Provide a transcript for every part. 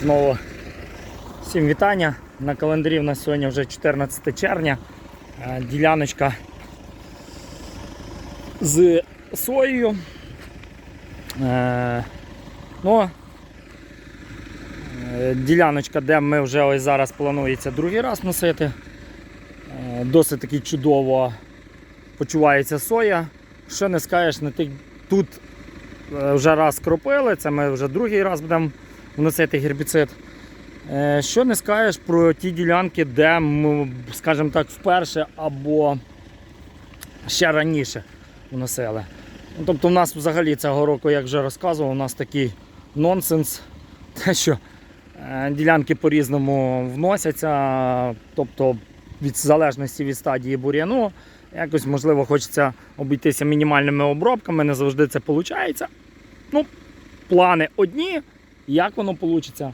Знову всім вітання. На календарі в нас сьогодні вже 14 червня. Е, Діляночка з соєю. Е, Ну, е, діляночка, де ми вже ось зараз планується другий раз носити. Досить таки чудово почувається соя. Що не скажеш, на тих тут вже раз кропили, це ми вже другий раз будемо вносити гербіцид. Е, Що не скажеш про ті ділянки, де, скажімо так, вперше або ще раніше вносили. Ну, Тобто в нас взагалі цього року, як вже розказував, у нас такий нонсенс, те, що е, ділянки по-різному вносяться, тобто від залежності від стадії бур'яну, якось можливо хочеться обійтися мінімальними обробками, не завжди це виходить. Ну, плани одні, як воно вийде.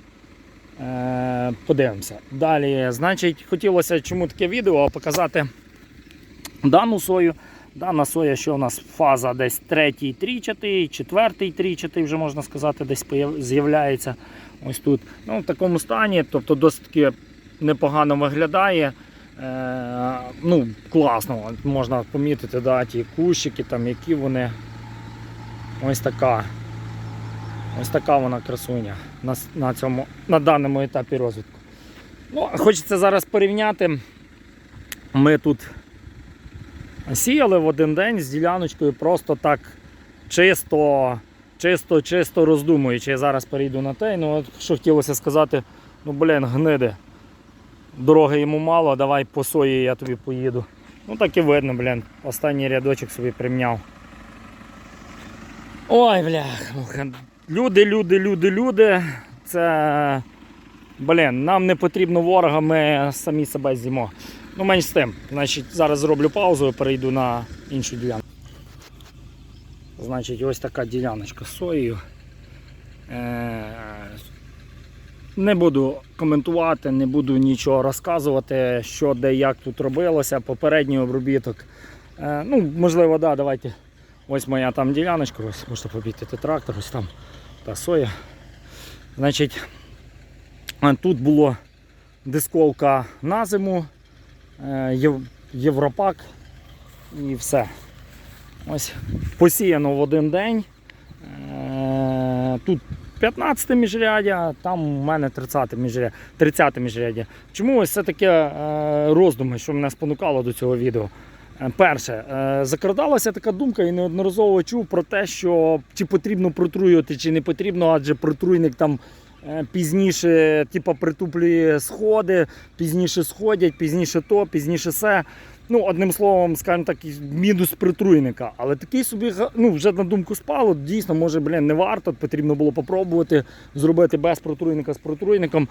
Подивимося. Далі, значить, хотілося чому таке відео показати дану сою. Дана соя, що у нас фаза десь третій трічатий, четвертий трічатий, вже можна сказати, десь з'являється ось тут. Ну, в такому стані, тобто досить непогано виглядає. Е, ну, класно, можна помітити да, ті кущики, там, які вони. Ось така. Ось така вона красуня на, на, цьому, на даному етапі розвитку. Ну, хочеться зараз порівняти. Ми тут сіяли в один день з діляночкою просто так чисто, чисто, чисто роздумуючи. Я зараз перейду на те. Ну, що хотілося сказати, ну блін, гниди. Дороги йому мало, давай по сої я тобі поїду. Ну так і видно, блін. Останній рядочок собі примняв. Ой, бля. Люди, люди, люди, люди. Це. Блін, нам не потрібно ворога, ми самі себе з'їмо. Ну, менш з тим. Значить, зараз зроблю паузу і перейду на іншу ділянку. Значить, ось така діляночка з соєю. Е, Не буду коментувати, не буду нічого розказувати, що де як тут робилося, попередній обробіток. Е, Ну, можливо, да, давайте. Ось моя там діляночка, ось можете побітити трактор, ось там та соя. Значить, е, тут було дисковка на зиму, е, Європак і все. Ось посіяно в один день. Е, Тут 15 міжряддя, там у мене 30 міжряддя. 30 міжряддя. Чому ось це таке роздуми, що мене спонукало до цього відео? Е, Перше, е, закрадалася така думка і неодноразово чув про те, що чи потрібно протруювати, чи не потрібно, адже протруйник там е, пізніше типу, притуплює сходи, пізніше сходять, пізніше то, пізніше все. Ну, одним словом, скажімо так, мінус притруйника. Але такий собі ну, вже на думку спало. Дійсно, може, блін, не варто, потрібно було попробувати зробити без протруйника з протруйником.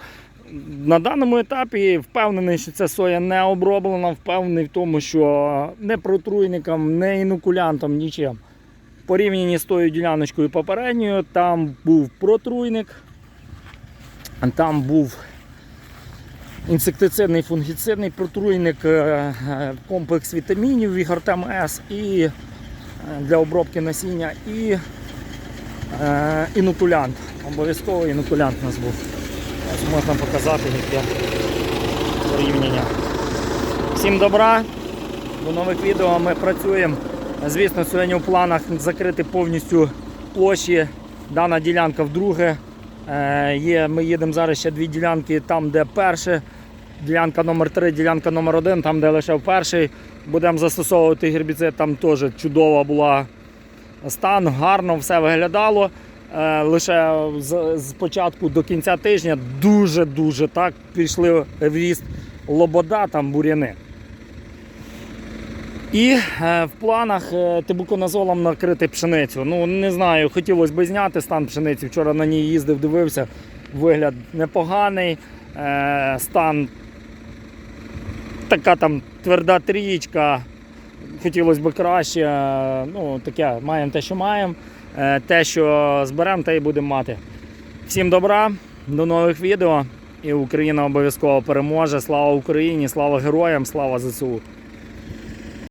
На даному етапі впевнений, що ця соя не оброблена, впевнений в тому, що не протруйником, не інокулянтом, нічим. В порівнянні з тою діляночкою попередньою, там був протруйник, там був інсектицидний фунгіцидний протруйник, е, е, комплекс вітамінів Вігортем С і е, для обробки насіння і інокулянт. Обов'язково інокулянт у нас був. Ось можна показати яке порівняння. Всім добра, до нових відео ми працюємо. Звісно, сьогодні в планах закрити повністю площі. Дана ділянка вдруге. Е, Є, ми їдемо зараз ще дві ділянки, там, де перше. Ділянка номер 3 ділянка номер 1 там, де лише перший. Будемо застосовувати гербіцид, там теж чудова була стан, гарно все виглядало. Е, Лише з, початку до кінця тижня дуже-дуже так пішли в ріст лобода, там бур'яни. І е, в планах е, тибуконазолом накрити пшеницю. Ну не знаю, хотілося б зняти стан пшениці. Вчора на ній їздив, дивився. Вигляд непоганий. Е, стан така там тверда трієчка. Хотілося б краще. Ну, таке, маємо те, що маємо. Те, що зберемо, те і будемо мати. Всім добра, до нових відео. І Україна обов'язково переможе. Слава Україні, слава героям, слава ЗСУ.